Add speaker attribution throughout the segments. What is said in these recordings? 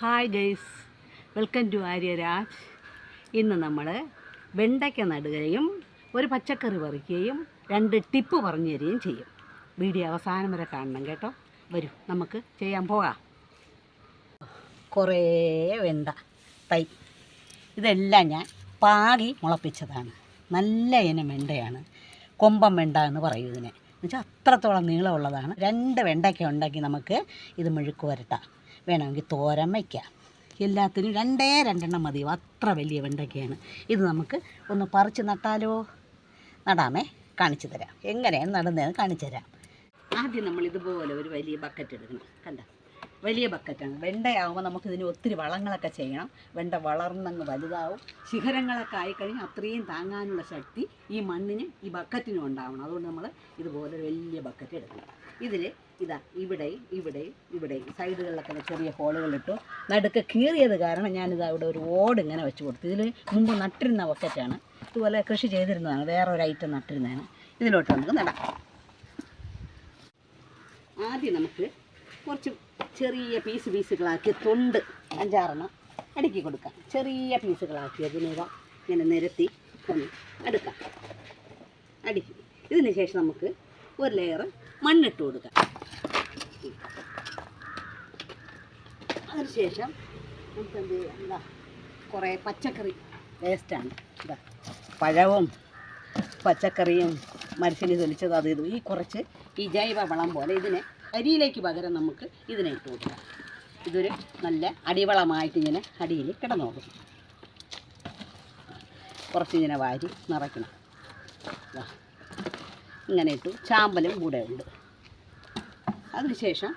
Speaker 1: Hi guys. Welcome to Aryaraj ഇന്ന് നമ്മൾ വെണ്ടയ്ക്ക നടുകയും ഒരു പച്ചക്കറി പറിക്കുകയും രണ്ട് ടിപ്പ് പറഞ്ഞു തരികയും ചെയ്യും. വീഡിയോ അവസാനം വരെ കാണണം കേട്ടോ. വരൂ നമുക്ക് ചെയ്യാൻ പോകാം. കുറേ വെണ്ട തൈ. ഇതെല്ലാം ഞാൻ പാകി മുളപ്പിച്ചതാണ്. നല്ല ഇനം വെണ്ടയാണ്. കൊമ്പം വെണ്ട എന്ന് പറയും ഇതിനെ. എന്നുവെച്ചാൽ അത്രത്തോളം നീളമുള്ളതാണ്. രണ്ട് വെണ്ടയ്ക്ക ഉണ്ടാക്കി നമുക്ക് ഇത് മെഴുക്ക് വരട്ടാം വേണമെങ്കിൽ തോരൻ വയ്ക്കാം. എല്ലാത്തിനും രണ്ടേ രണ്ടെണ്ണം മതിയോ അത്ര വലിയ വെണ്ടയ്ക്കയാണ്. ഇത് നമുക്ക് ഒന്ന് പറിച്ച് നട്ടാലോ? നടാമേ. കാണിച്ചു തരാം. എങ്ങനെയാണ് നടുന്നതെന്ന് കാണിച്ചു തരാം. ആദ്യം നമ്മൾ ഇതുപോലെ ഒരു വലിയ ബക്കറ്റ് എടുക്കണം. കണ്ട? വലിയ ബക്കറ്റാണ്. വെണ്ടയാവുമ്പോൾ നമുക്കിതിന് ഒത്തിരി വളങ്ങളൊക്കെ ചെയ്യണം. വെണ്ട വളർന്നങ്ങ് വലുതാവും. ശിഖരങ്ങളൊക്കെ ആയിക്കഴിഞ്ഞാൽ അത്രയും താങ്ങാനുള്ള ശക്തി ഈ മണ്ണിനും ഈ ബക്കറ്റിനും ഉണ്ടാവണം. അതുകൊണ്ട് നമ്മൾ ഇതുപോലെ വലിയ ബക്കറ്റ് എടുക്കണം ഇതിൽ ഇതാ ഇവിടെ ഇവിടെ ഇവിടെയും സൈഡുകളിലൊക്കെ ചെറിയ ഹോളുകളിട്ടു. നടുക്ക് കീറിയത് കാരണം ഞാനിത് അവിടെ ഒരു ഓട് ഇങ്ങനെ വെച്ച് കൊടുത്തു. ഇതിൽ മുമ്പ് നട്ടിരുന്ന ബക്കറ്റാണ്. ഇതുപോലെ കൃഷി ചെയ്തിരുന്നതാണ്. വേറെ ഒരു ഐറ്റം നട്ടിരുന്നതാണ്. ഇതിലോട്ട് നമുക്ക് നടാം. ആദ്യം നമുക്ക് കുറച്ച് ചെറിയ പീസ് പീസുകളാക്കി തൊണ്ട് അഞ്ചാറെണ്ണം അടുക്കി കൊടുക്കാം. ചെറിയ പീസുകളാക്കി അതിനെ ഇങ്ങനെ നിരത്തി ഒന്ന് അടുക്കാം. അടുക്കി. ഇതിന് ശേഷം നമുക്ക് ഒരു ലെയർ മണ്ണിട്ട് കൊടുക്കാം. അതിനുശേഷം നമുക്ക് എന്ത് എന്താ കുറേ പച്ചക്കറി വേസ്റ്റാണ് എന്താ പഴവും പച്ചക്കറിയും മനുഷ്യന് തൊലിച്ചത് അത് ഈ കുറച്ച് ഈ ജൈവ വളം പോലെ ഇതിനെ അരിയിലേക്ക് പകരം നമുക്ക് ഇതിനെ ഇട്ട് കൊടുക്കാം ഇതൊരു നല്ല അടിവളമായിട്ട് ഇങ്ങനെ അടിയിൽ കിടന്നോളും. കുറച്ച് ഇങ്ങനെ വാരി നിറയ്ക്കണം. ഇങ്ങനെ ഇട്ടു. ചാമ്പലും കൂടെ ഉണ്ട്. അതിനുശേഷം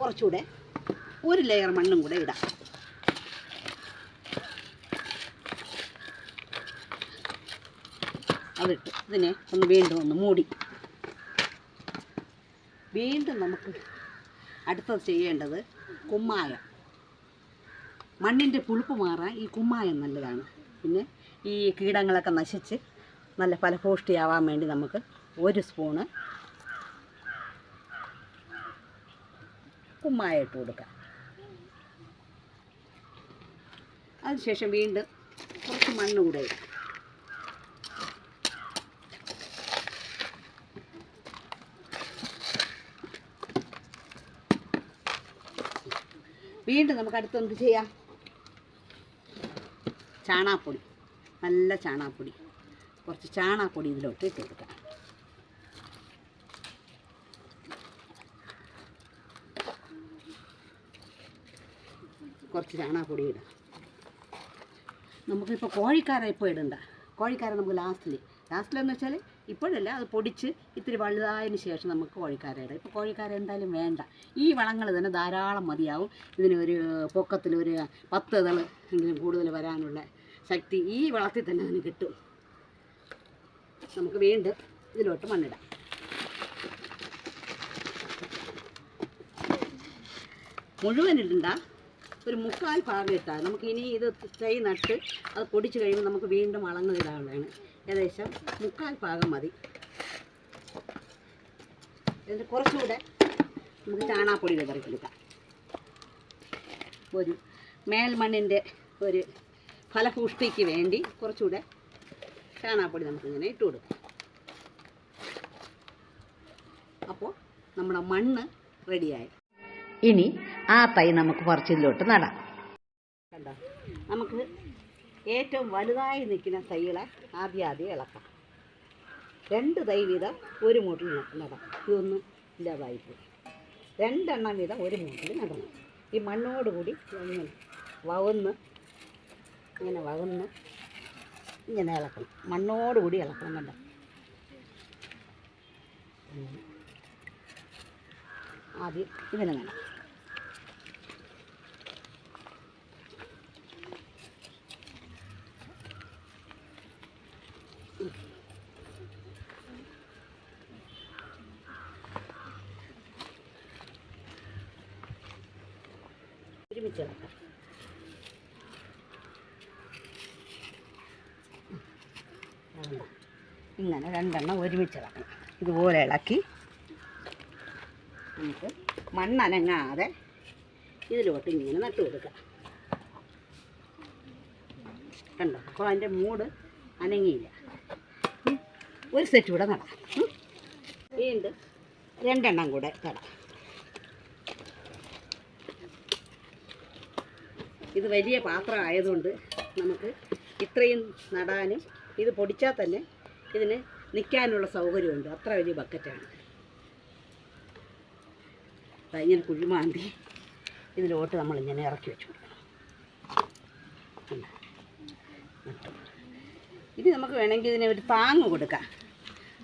Speaker 1: കുറച്ചുകൂടെ ഒരു ലെയർ മണ്ണും കൂടെ ഇടാം. അതിട്ട് ഇതിനെ ഒന്ന് വീണ്ടും ഒന്ന് മൂടി. വീണ്ടും നമുക്ക് അടുത്തത് ചെയ്യേണ്ടത് കുമ്മായം. മണ്ണിന്റെ പുളിപ്പ് മാറാൻ ഈ കുമ്മായം നല്ലതാണ്. പിന്നെ ഈ കീടങ്ങളൊക്കെ നശിച്ച് നല്ല ഫലഭൂഷ്ടിയാവാൻ വേണ്ടി നമുക്ക് ഒരു സ്പൂണ് കുമ്മായം ഇട്ട് കൊടുക്കാം. അതിനുശേഷം വീണ്ടും കുറച്ച് മണ്ണ് കൂടെ ഇടാം. വീണ്ടും നമുക്ക് അടുത്ത് എന്ത് ചെയ്യാം? ചാണാപ്പൊടി. നല്ല ചാണാപ്പൊടി. കുറച്ച് ചാണാപ്പൊടി ഇതിലോട്ട് ഇട്ട് കൊടുക്കാം. കുറച്ച് ചാണാപ്പൊടി ഇടാം. നമുക്കിപ്പോൾ കോഴിക്കാരെ ഇപ്പോൾ ഇടണ്ട. കോഴിക്കാരെ നമുക്ക് ലാസ്റ്റിൽ ലാസ്റ്റിലെന്ന് വെച്ചാൽ ഇപ്പോഴല്ല അത് പൊടിച്ച് ഇത്തിരി വലുതായതിന് ശേഷം നമുക്ക് കോഴിക്കാരെ ഇടാം. ഇപ്പോൾ കോഴിക്കാര എന്തായാലും വേണ്ട. ഈ വളങ്ങൾ തന്നെ ധാരാളം മതിയാവും. ഇതിന് ഒരു പൊക്കത്തിൽ ഒരു പത്ത് ഇതൾ എങ്കിലും കൂടുതൽ വരാനുള്ള ശക്തി ഈ വളത്തിൽ തന്നെ അതിന് കിട്ടും. നമുക്ക് വീണ്ടും ഇതിലോട്ട് മണ്ണിടാം. മുഴുവൻ ഇടണ്ട. ഒരു മുക്കാൽ ഭാഗം ഇട്ടാൽ നമുക്ക് ഇനി ഇത് തൈ നട്ട് അത് പൊടിച്ച് കഴിയുമ്പോൾ നമുക്ക് വീണ്ടും വളങ്ങൾ ഇടാനുള്ളതാണ് ഏകദേശം മുക്കാൽ ഭാഗം മതി. എന്നിട്ട് കുറച്ചുകൂടെ നമുക്ക് ചാണാപ്പൊടി വിതറി കൊടുക്കാം. ഒരു മേൽമണ്ണിന്റെ ഒരു ഫലപുഷ്ടിക്ക് വേണ്ടി കുറച്ചുകൂടെ ചാണാപ്പൊടി നമുക്കിങ്ങനെ ഇട്ട് കൊടുക്കാം. അപ്പോൾ നമ്മുടെ മണ്ണ് റെഡിയായി. ഇനി ആ തൈ നമുക്ക് കുറച്ചിലോട്ട് നടാം. കണ്ടോ? നമുക്ക് ഏറ്റവും വലുതായി നിൽക്കുന്ന തൈകളെ ആദ്യം ആദ്യം ഇളക്കാം. രണ്ട് തൈ വീതം ഒരു മൂട്ടിൽ നടണം. നടാം ഇതൊന്നും ഇല്ലാതായി പോയി. രണ്ടെണ്ണം വീതം ഒരു മൂട്ടിൽ നടണം. ഈ മണ്ണോട് കൂടി ഇങ്ങനെ വവന്ന് ഇങ്ങനെ വകന്ന് ഇങ്ങനെ ഇളക്കണം. മണ്ണോട് കൂടി ഇളക്കണം കണ്ട. ആദ്യം ഇതിനെ നടാം ഒരുമിച്ച്. ഇങ്ങനെ രണ്ടെണ്ണം ഒരുമിച്ച് ഇളക്കണം. ഇതുപോലെ ഇളക്കി നമുക്ക് മണ്ണനങ്ങാതെ ഇതിലോട്ട് ഇങ്ങനെ നട്ടു കൊടുക്കുക കണ്ടോ? അപ്പോൾ അതിന്റെ മൂട് അനങ്ങിയില്ല. ഒരു സെറ്റ് കൂടെ നടാം. വീണ്ടും രണ്ടെണ്ണം കൂടെ നടാം. ഇത് വലിയ പാത്രം ആയതുകൊണ്ട് നമുക്ക് ഇത്രയും നടാനും ഇത് പൊടിച്ചാൽ തന്നെ ഇതിന് നിൽക്കാനുള്ള സൗകര്യമുണ്ട്. അത്ര വലിയ ബക്കറ്റാണ്. ഇങ്ങനെ കുഴിമാന്തി ഇതിലോട്ട് നമ്മളിങ്ങനെ ഇറക്കി വെച്ചു ഇനി നമുക്ക് വേണമെങ്കിൽ ഇതിനെ ഒരു താങ്ങ് കൊടുക്കാം.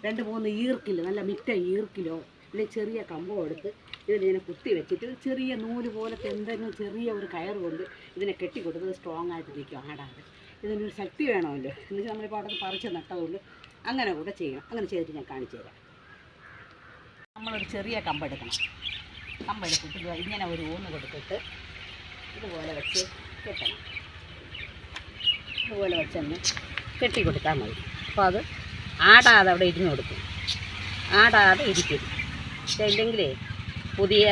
Speaker 1: രണ്ട് മൂന്ന് ഈർക്കിൽ നല്ല മിറ്റ ഈർക്കിലോ അല്ലെങ്കിൽ ചെറിയ കമ്പോ എടുത്ത് ഇതിലിങ്ങനെ കുത്തി വെച്ചിട്ട് ചെറിയ നൂൽ പോലത്തെ എന്തെങ്കിലും ചെറിയ ഒരു കയർ കൊണ്ട് ഇതിനെ കെട്ടിക്കൊടുത്ത് സ്ട്രോങ് ആയിട്ട് നിൽക്കും ആടാതെ ഇതിനൊരു ശക്തി വേണമല്ലോ. എന്നുവെച്ചാൽ നമ്മളിപ്പോൾ അവിടെ പറിച്ച് നട്ടതുകൊണ്ട് അങ്ങനെ കൂടെ ചെയ്യണം. അങ്ങനെ ചെയ്തിട്ട് ഞാൻ കാണിച്ചു തരാം. നമ്മളൊരു ചെറിയ കമ്പെടുക്കണം കമ്പെടുത്തിട്ട് ഇങ്ങനെ ഒരു ഊന്ന് കൊടുത്തിട്ട് ഇതുപോലെ വെച്ച് കെട്ടണം. ഇതുപോലെ വെച്ചൊന്ന് കെട്ടി കൊടുത്താൽ മതി. അപ്പോൾ അത് ആടാതെ അവിടെ ഇരുന്ന് കൊടുക്കും. ആടാതെ ഇരിക്കും പക്ഷേ ഇല്ലെങ്കിലേ പുതിയ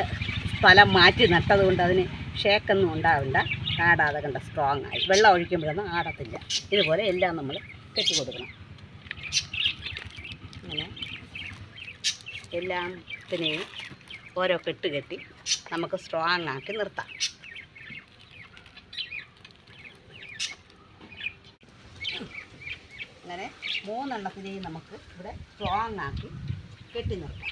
Speaker 1: സ്ഥലം മാറ്റി നട്ടതുകൊണ്ട് അതിന് ഷേക്കൊന്നും ഉണ്ടാവില്ല. ആടാതെ കണ്ട സ്ട്രോങ് ആയി. വെള്ളം ഒഴിക്കുമ്പോഴൊന്നും ആടത്തില്ല. ഇതുപോലെ എല്ലാം നമ്മൾ കെട്ടി കൊടുക്കണം. അങ്ങനെ എല്ലാത്തിനെയും ഓരോ കെട്ട് കെട്ടി നമുക്ക് സ്ട്രോങ് ആക്കി നിർത്താം. അങ്ങനെ മൂന്നെണ്ണത്തിനെയും നമുക്ക് ഇവിടെ സ്ട്രോങ് ആക്കി കെട്ടി നിർത്താം.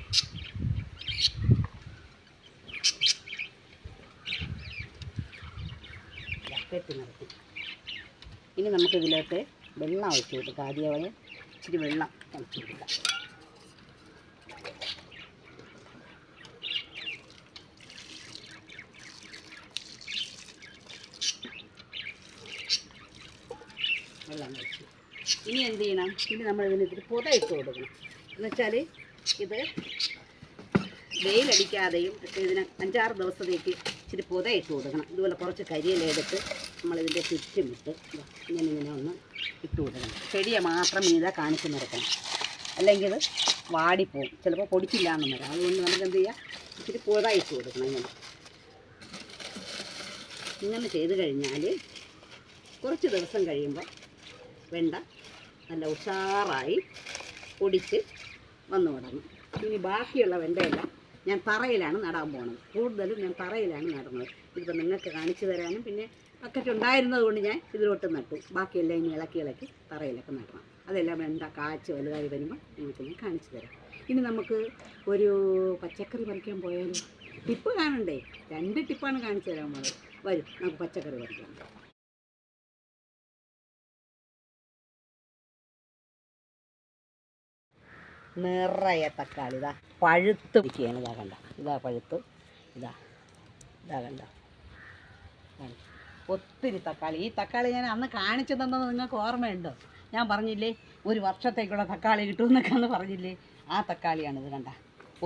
Speaker 1: കെട്ടി നിർത്തി ഇനി നമുക്ക് ഇതിലോട്ട് വെള്ളം ഒഴിച്ചു കൊടുക്കാം. ആദ്യം ഇച്ചിരി വെള്ളം ഒഴിച്ചു കൊടുക്കാം. വെള്ളം ഒഴിച്ചു. ഇനി എന്ത് ചെയ്യണം? ഇനി നമ്മൾ ഇതിന് ഇത്തിരി പുത ഇട്ട് കൊടുക്കണം. എന്നുവെച്ചാൽ ഇത് വെയിലടിക്കാതെയും ഇതിന് അഞ്ചാറ് ദിവസത്തേക്ക് ഇച്ചിരി പുത ഇട്ട് കൊടുക്കണം. ഇതുപോലെ കുറച്ച് കരിയില എടുത്ത് നമ്മളിതിന്റെ ചുറ്റുമിട്ട് ഇട്ട് ഇങ്ങനെ ഇങ്ങനെ ഒന്ന് ഇട്ട് കൊടുക്കണം. ചെടിയെ മാത്രം മീതെ കാണിച്ച് നിർത്തണം അല്ലെങ്കിൽ ഇത് വാടിപ്പോവും. ചിലപ്പോൾ പൊടിച്ചില്ല എന്ന് വരാം. അതുകൊണ്ട് നമുക്ക് എന്ത് ചെയ്യാം? ഇച്ചിരി പുത ഇട്ട് കൊടുക്കണം ഇങ്ങനെ. ഇങ്ങനെ ചെയ്ത് കഴിഞ്ഞാൽ കുറച്ച് ദിവസം കഴിയുമ്പോൾ വെണ്ട നല്ല ഉഷാറായി പൊടിച്ച് വന്നു തുടങ്ങും. ഇനി ബാക്കിയുള്ള വെണ്ടയെല്ലാം ഞാൻ തറയിലാണ് നടാൻ പോകുന്നത് കൂടുതലും ഞാൻ തറയിലാണ് നടുന്നത്. ഇതിപ്പോൾ നിങ്ങൾക്ക് കാണിച്ചു തരാനും പിന്നെ ബക്കറ്റ് ഉണ്ടായിരുന്നത് കൊണ്ട് ഞാൻ ഇതിലോട്ട് നട്ടു. ബാക്കിയെല്ലാം ഇനി ഇളക്കി ഇളക്കി തറയിലൊക്കെ നടണം. അതെല്ലാം എന്താ കാച്ച് വലുതായി വരുമ്പോൾ നിങ്ങൾക്ക് ഞാൻ കാണിച്ചു തരാം. ഇനി നമുക്ക് ഒരു പച്ചക്കറി പറിക്കാൻ പോയാലും? ടിപ്പ് കാണണ്ടേ? രണ്ട് ടിപ്പാണ് കാണിച്ചു തരാൻ പോണത്. വരും നമുക്ക് പച്ചക്കറി പറിക്കാം. നിറയെ തക്കാളി. ഇതാ പഴുത്ത് പിടിക്കുകയാണ് ഇതാ കണ്ട ഇതാ പഴുത്ത്. ഇതാ ഇതാ കണ്ട? ഒത്തിരി തക്കാളി. ഈ തക്കാളി ഞാൻ അന്ന് കാണിച്ചു തന്നത് നിങ്ങൾക്ക് ഓർമ്മയുണ്ടോ? ഞാൻ പറഞ്ഞില്ലേ ഒരു വർഷത്തേക്കുള്ള തക്കാളി കിട്ടുമെന്നൊക്കെ അന്ന് പറഞ്ഞില്ലേ? ആ തക്കാളിയാണ് ഇത് കണ്ട.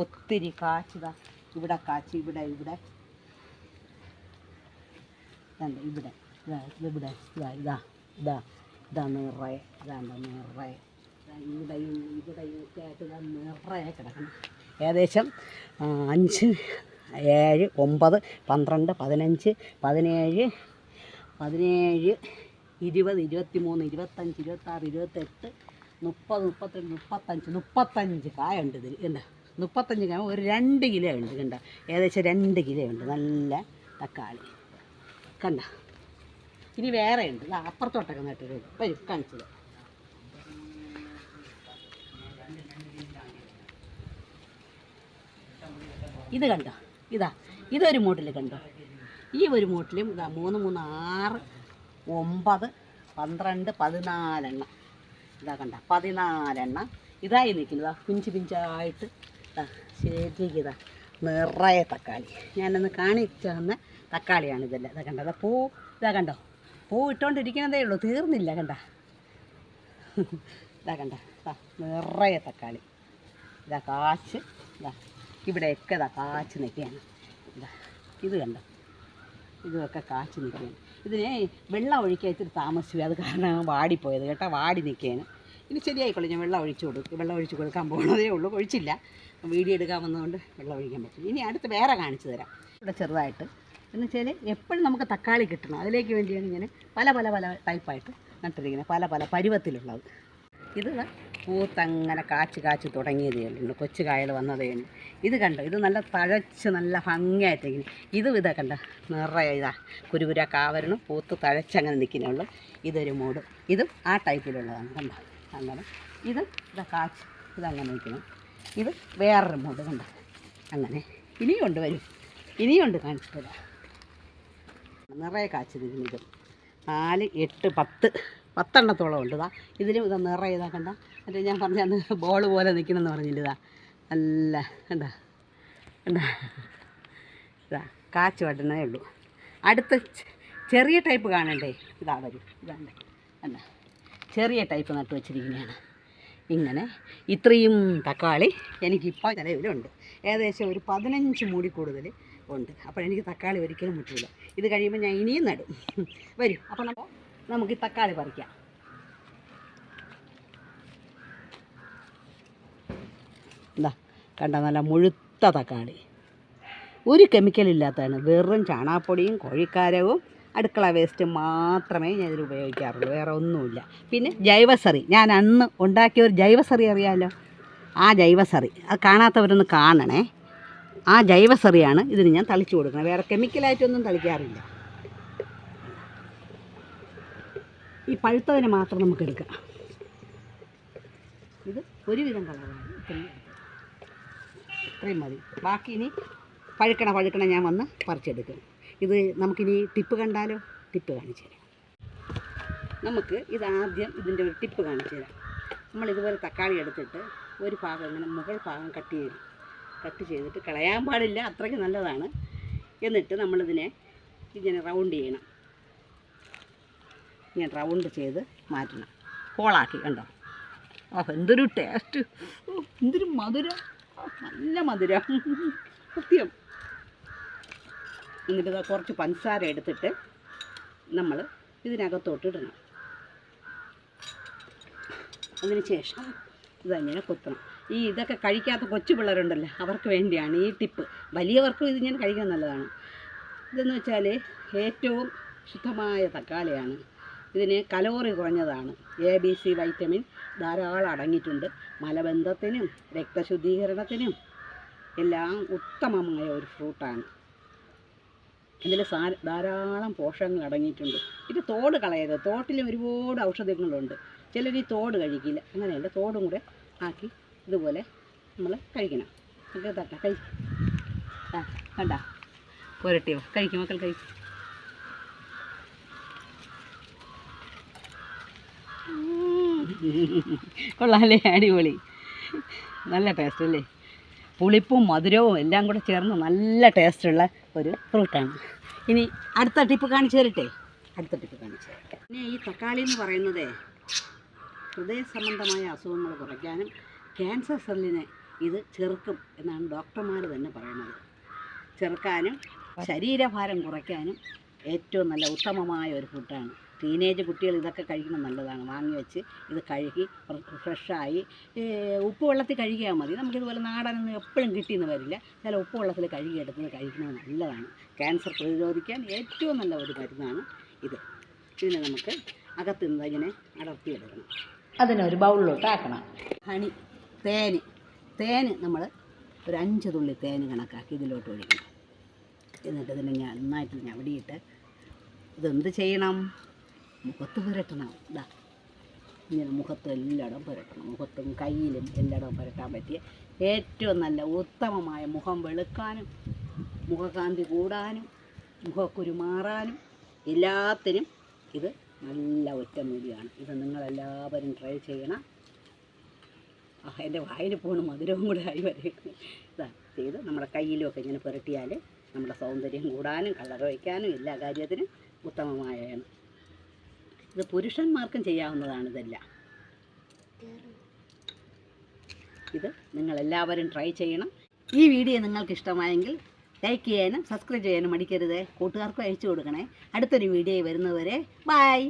Speaker 1: ഒത്തിരി കാച്ചിതാ ഇവിടെ കാച്ചി ഇവിടെ ഇവിടെ. ഇവിടെ ഇതാ ഇവിടെ ഇതാ ഇതാ ഇതാ ഇതാ നിറയെ ഇതാണ്ട നിറയെ. ഇവിടെയും ഇവിടെയും ഒക്കെ നിറയെ കിടക്കണം ഏകദേശം അഞ്ച് ഏഴ് ഒമ്പത് പന്ത്രണ്ട് പതിനഞ്ച് പതിനേഴ് പതിനേഴ് ഇരുപത് ഇരുപത്തി മൂന്ന് ഇരുപത്തഞ്ച് ഇരുപത്താറ് ഇരുപത്തെട്ട് മുപ്പത് മുപ്പത്തെട്ട് മുപ്പത്തഞ്ച് മുപ്പത്തഞ്ച് കായുണ്ട് ഇതിൽ. എന്താ മുപ്പത്തഞ്ച് കായ ഒരു രണ്ട് കിലോ ഉണ്ട് കണ്ട? ഏകദേശം രണ്ട് കിലോ ഉണ്ട്. നല്ല തക്കാളി. കണ്ട? ഇനി വേറെ ഉണ്ട്. അപ്പുറത്തോട്ടൊക്കെ നട്ടിട്ടുണ്ട്. വരും കാണിച്ചത് ഇത് കണ്ടോ? ഇതാ ഇതൊരു മൂട്ടിൽ കണ്ടോ? ഈ ഒരു മൂട്ടിലും ഇതാ മൂന്ന് മൂന്ന് ആറ് ഒമ്പത് പന്ത്രണ്ട് പതിനാലെണ്ണം. ഇതാ കണ്ട പതിനാലെണ്ണം. ഇതായി നിൽക്കുന്നതാ പിഞ്ച് പിഞ്ചായിട്ട് ഇതാ ശരിക്കും ഇതാ നിറയെ തക്കാളി. ഞാനൊന്ന് കാണിച്ചു തന്ന തക്കാളിയാണ് ഇതെല്ലാം. ഇതാ കണ്ട അതാ പൂ ഇതാ കണ്ടോ പൂ ഇട്ടുകൊണ്ടിരിക്കുന്നതേ ഉള്ളൂ തീർന്നില്ല കണ്ട? ഇതാ കണ്ട നിറയെ തക്കാളി. ഇതാ കാച്ച് ഇതാ ഇവിടെയൊക്കെ ഇതാ കാച്ചു നിൽക്കുകയാണ്. ഇതാ ഇത് കണ്ടോ? ഇതൊക്കെ കാച്ചു നിൽക്കുകയാണ്. ഇതിനെ വെള്ളം ഒഴിക്കാൻ ഇത്തിരി താമസിച്ചു. അത് കാരണം വാടിപ്പോയത് കേട്ടോ വാടി നിൽക്കുകയാണ്. ഇനി ശരിയായിക്കോളൂ ഞാൻ വെള്ളം ഒഴിച്ചു കൊടുക്കും വെള്ളം ഒഴിച്ച് കൊടുക്കാൻ പോകുന്നതേ ഉള്ളൂ ഒഴിച്ചില്ല. വീഡിയോ എടുക്കാൻ വന്നതുകൊണ്ട് വെള്ളം ഒഴിക്കാൻ പറ്റും ഇനി അടുത്ത് വേറെ കാണിച്ചു തരാം. ഇവിടെ ചെറുതായിട്ട്. എന്ന് വെച്ചാൽ എപ്പോഴും നമുക്ക് തക്കാളി കിട്ടണം. അതിലേക്ക് വേണ്ടിയാണ് ഇങ്ങനെ പല പല പല ടൈപ്പായിട്ട് നട്ടിരിക്കുന്നത്. പല പല പരുവത്തിലുള്ളത്. ഇത് പൂത്തങ്ങനെ കാച്ച് കാച്ച് തുടങ്ങിയതേ ഉള്ളൂ. കൊച്ചു കായൽ വന്നതേ ഉള്ളൂ. ഇത് കണ്ടോ? ഇത് നല്ല തഴച്ച് നല്ല ഭംഗിയായിട്ടിരിക്കുന്നു. ഇതും ഇതാ കണ്ട? നിറയെ ഇതാ കുരുകുര കാവരണം പൂത്ത് തഴച്ചങ്ങനെ നിൽക്കുന്നേ ഉള്ളൂ. ഇതൊരു മൂട്. ഇതും ആ ടൈപ്പിലുള്ളതാണ് കണ്ടോ? അങ്ങനെ. ഇത് ഇതാ കാച്ച്. ഇതങ്ങനെ നിൽക്കുന്നു. ഇത് വേറൊരു മൂട് കണ്ടോ? അങ്ങനെ. ഇനിയും ഉണ്ട് വരും. ഇനിയും ഉണ്ട് കാണിച്ചിട്ട് തരാം. നിറയെ കാച്ച് നിൽക്കുന്നു ഇത്. നാല് എട്ട് പത്ത്. പത്തെണ്ണത്തോളം ഉണ്ട് ഇതാ. ഇതിലും ഇതാ നിറയെ ഇതാ കണ്ട? മറ്റേ ഞാൻ പറഞ്ഞ ബോൾ പോലെ നിൽക്കണമെന്ന് പറഞ്ഞില്ല ഇതാ. നല്ല കണ്ട കണ്ട ഇതാ കാച്ച് വട്ടുന്നതേ ഉള്ളൂ. അടുത്ത ചെറിയ ടൈപ്പ് കാണണ്ടേ? ഇതാ വരും ഇതാണ്ട് അല്ല ചെറിയ ടൈപ്പ് നട്ട് വെച്ചിരിക്കുന്നതാണ്. ഇങ്ങനെ ഇത്രയും തക്കാളി എനിക്കിപ്പോൾ നിലവിലുണ്ട്. ഏകദേശം ഒരു പതിനഞ്ച് മൂടി കൂടുതൽ ഉണ്ട്. അപ്പോൾ എനിക്ക് തക്കാളി ഒരിക്കലും മുട്ടില്ല ഇത് കഴിയുമ്പോൾ ഞാൻ ഇനിയും നടും. വരും അപ്പോൾ നമ്മൾ നമുക്ക് ഈ തക്കാളി പറിക്കാം. എന്താ കണ്ട നല്ല മുഴുത്ത തക്കാളി. ഒരു കെമിക്കൽ ഇല്ലാത്തതാണ്. വെറും ചാണാപ്പൊടിയും കോഴിക്കാരവും അടുക്കള വേസ്റ്റ് മാത്രമേ ഇതിൽ ഉപയോഗിക്കാറുള്ളൂ. വേറെ ഒന്നുമില്ല. പിന്നെ ജൈവസറി. ഞാൻ അന്ന് ഉണ്ടാക്കിയ ഒരു ജൈവസറി അറിയാമല്ലോ ആ ജൈവസറി. അത് കാണാത്തവരൊന്ന് കാണണേ. ആ ജൈവസറിയാണ് ഇതിന് ഞാൻ തളിച്ചു കൊടുക്കുന്നത്. വേറെ കെമിക്കലായിട്ടൊന്നും തളിക്കാറില്ല. ഈ പഴുത്തതിനെ മാത്രം നമുക്ക് എടുക്കാം. ഇത് ഒരുവിധം കളറാണ്. ഇത്രയും മതി. ബാക്കി ഇനി പഴുക്കണ പഴുക്കണ ഞാൻ വന്ന് പറിച്ചെടുക്കും. ഇത് നമുക്കിനി ടിപ്പ് കണ്ടാലോ? ടിപ്പ് കാണിച്ചു തരാം. നമുക്ക് ഇതാദ്യം ഇതിന്റെ ഒരു ടിപ്പ് കാണിച്ചു തരാം. നമ്മൾ ഇതുപോലെ തക്കാളി എടുത്തിട്ട് ഒരു ഭാഗം ഇങ്ങനെ മുകൾ ഭാഗം കട്ട് ചെയ്യും കട്ട് ചെയ്തിട്ട് കളയാൻ പാടില്ല അത്രയ്ക്ക് നല്ലതാണ്. എന്നിട്ട് നമ്മളിതിനെ ഇങ്ങനെ റൗണ്ട് ചെയ്യണം. ഇങ്ങനെ റൗണ്ട് ചെയ്ത് മാറ്റണം. ഹോളാക്കി കണ്ടോ? ഓ എന്തൊരു ടേസ്റ്റ് എന്തൊരു മധുരം. നല്ല മധുരം. സത്യം. എന്നിട്ട് കുറച്ച് പഞ്ചസാര എടുത്തിട്ട് നമ്മൾ ഇതിനകത്തോട്ട് ഇടണം. അതിന് ശേഷം ഇതങ്ങനെ കുത്തണം. ഈ ഇതൊക്കെ കഴിക്കാത്ത കൊച്ചു പിള്ളേരുണ്ടല്ലോ അവർക്ക് വേണ്ടിയാണ് ഈ ടിപ്പ്. വലിയവർക്കും ഇതിങ്ങനെ കഴിക്കാൻ നല്ലതാണ്. ഇതെന്ന് വെച്ചാൽ ഏറ്റവും ശുദ്ധമായ തക്കാളിയാണ്. ഇതിന് കലോറി കുറഞ്ഞതാണ്. എ ബി സി വൈറ്റമിൻ ധാരാളം അടങ്ങിയിട്ടുണ്ട്. മലബന്ധത്തിനും രക്തശുദ്ധീകരണത്തിനും എല്ലാം ഉത്തമമായ ഒരു ഫ്രൂട്ടാണ്. ഇതിൽ സാ ധാരാളം പോഷകങ്ങൾ അടങ്ങിയിട്ടുണ്ട്. ഇത് തോട് കളയരുത്. തോട്ടിൽ ഒരുപാട് ഔഷധങ്ങളുണ്ട്. ചിലർ ഈ തോട് കഴിക്കില്ല. അങ്ങനെയല്ല തോടും കൂടെ ആക്കി ഇതുപോലെ നമ്മൾ കഴിക്കണം. ഇത് തട്ട. കഴി പുരട്ടിയോ? കഴിക്കും മക്കൾ കഴിക്കും. കൊള്ളാല്ലേ അടിപൊളി. നല്ല ടേസ്റ്റ് അല്ലേ? പുളിപ്പും മധുരവും എല്ലാം കൂടെ ചേർന്ന് നല്ല ടേസ്റ്റുള്ള ഒരു ഫ്രൂട്ടാണ് ഇനി അടുത്ത ടിപ്പ് കാണിച്ചു തരട്ടെ? അടുത്ത ടിപ്പ് കാണിച്ചു തരാം പിന്നെ ഈ തക്കാളി എന്ന് പറയുന്നത് ഹൃദയ സംബന്ധമായ അസുഖങ്ങൾ കുറയ്ക്കാനും ക്യാൻസർ സെല്ലിനെ ഇത് ചെറുക്കും എന്നാണ് ഡോക്ടർമാർ തന്നെ പറയുന്നത്. ചെറുക്കാനും ശരീരഭാരം കുറയ്ക്കാനും ഏറ്റവും നല്ല ഉത്തമമായ ഒരു ഫുഡാണ് ടീനേജ് കുട്ടികൾ ഇതൊക്കെ കഴിക്കുന്നത് നല്ലതാണ്. വാങ്ങി വെച്ച് ഇത് കഴുകി ഫ്ര- ഫ്രഷായി ഉപ്പ് വെള്ളത്തിൽ കഴുകിയാൽ മതി. നമുക്കിതുപോലെ നാടനൊന്നും എപ്പോഴും കിട്ടിയെന്ന് വരില്ല. ചില ഉപ്പ് വെള്ളത്തിൽ കഴുകിയെടുത്തത് കഴിക്കുന്നത് നല്ലതാണ്. ക്യാൻസർ പ്രതിരോധിക്കാൻ ഏറ്റവും നല്ല ഒരു മരുന്നാണ് ഇത്. ഇതിനെ നമുക്ക് അകത്ത് നിന്ന് ഇങ്ങനെ അടർത്തിയെടുക്കണം. അതിനൊരു ബൗളിലോട്ട് ആക്കണം. ഹണി തേന് തേന് നമ്മൾ ഒരു അഞ്ച് തുള്ളി തേന് കണക്കാക്കി ഇതിലോട്ട് ഒഴിക്കണം. എന്നിട്ട് ഇതിനെ ഞാൻ നന്നായിട്ട് ഞവടിയിട്ട് ഇതെന്ത് ചെയ്യണം? മുഖത്ത് പുരട്ടണം. ഇതാ ഇങ്ങനെ മുഖത്ത് എല്ലായിടവും പുരട്ടണം. മുഖത്തും കയ്യിലും എല്ലായിടവും പുരട്ടാൻ പറ്റിയ ഏറ്റവും നല്ല ഉത്തമമായ മുഖം വെളുക്കാനും മുഖകാന്തി കൂടാനും മുഖക്കുരു മാറാനും എല്ലാത്തിനും ഇത് നല്ല ഒറ്റമൂലിയാണ് ഇത് നിങ്ങളെല്ലാവരും ട്രൈ ചെയ്യണം. എന്റെ വായിൽ പോണ മധുരവും കൂടെ ആയി വരും ഇതാ ചെയ്ത് നമ്മുടെ കയ്യിലുമൊക്കെ ഇങ്ങനെ പുരട്ടിയാൽ നമ്മുടെ സൗന്ദര്യം കൂടാനും കളർ വയ്ക്കാനും എല്ലാ കാര്യത്തിനും ഉത്തമമായാണ്. ഇത് പുരുഷന്മാർക്കും ചെയ്യാവുന്നതാണ് ഇതെല്ലാം. ഇത് നിങ്ങളെല്ലാവരും ട്രൈ ചെയ്യണം. ഈ വീഡിയോ നിങ്ങൾക്ക് ഇഷ്ടമായെങ്കിൽ ലൈക്ക് ചെയ്യാനും സബ്സ്ക്രൈബ് ചെയ്യാനും മടിക്കരുത്. കൂട്ടുകാർക്കും അയച്ചു കൊടുക്കണേ. അടുത്തൊരു വീഡിയോ വരുന്നവരെ ബായ്